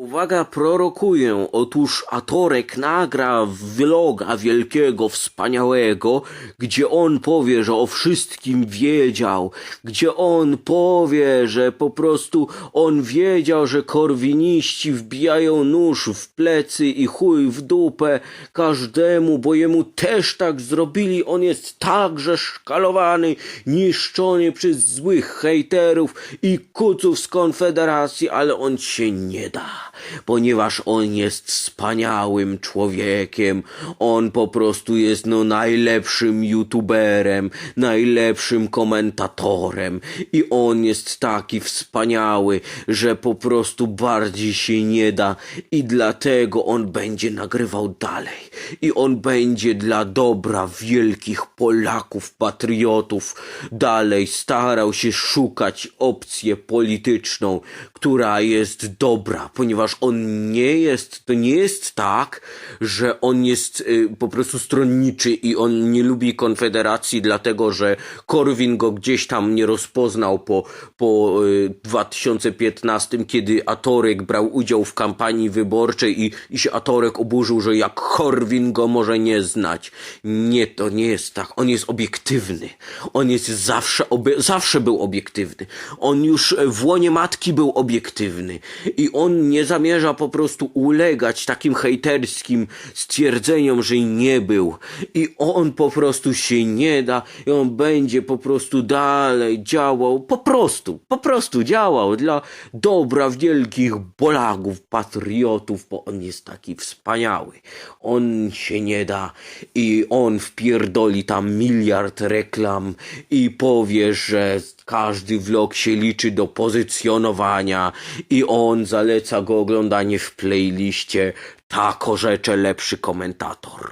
Uwaga, prorokuję. Otóż Atorek nagra vloga wielkiego, wspaniałego, gdzie on powie, że o wszystkim wiedział, gdzie on powie, że po prostu on wiedział, że korwiniści wbijają nóż w plecy i chuj w dupę każdemu, bo jemu też tak zrobili. On jest także szkalowany, niszczony przez złych hejterów i kuców z Konfederacji, ale on się nie da, ponieważ on jest wspaniałym człowiekiem. On po prostu jest no najlepszym youtuberem, najlepszym komentatorem. I on jest taki wspaniały, że po prostu bardziej się nie da. I dlatego on będzie nagrywał dalej. I on będzie dla dobra wielkich Polaków, patriotów dalej starał się szukać opcję polityczną, która jest dobra, ponieważ on nie jest, to nie jest tak, że on jest y, po prostu stronniczy i on nie lubi Konfederacji, dlatego że Korwin go gdzieś tam nie rozpoznał po, po y, 2015, kiedy Atorek brał udział w kampanii wyborczej i, i się Atorek oburzył, że jak Korwin go może nie znać. Nie, to nie jest tak. On jest obiektywny. On jest zawsze, zawsze był obiektywny. On już w łonie matki był obiektywny. I on nie zamierza po prostu ulegać takim hejterskim stwierdzeniom, że nie był. I on po prostu się nie da i on będzie po prostu dalej działał, po prostu, po prostu działał dla dobra wielkich Polaków, patriotów, bo on jest taki wspaniały. On się nie da i on wpierdoli tam miliard reklam i powie, że każdy vlog się liczy do pozycjonowania i on zaleca go oglądanie w playliście Tako rzecze lepszy komentator.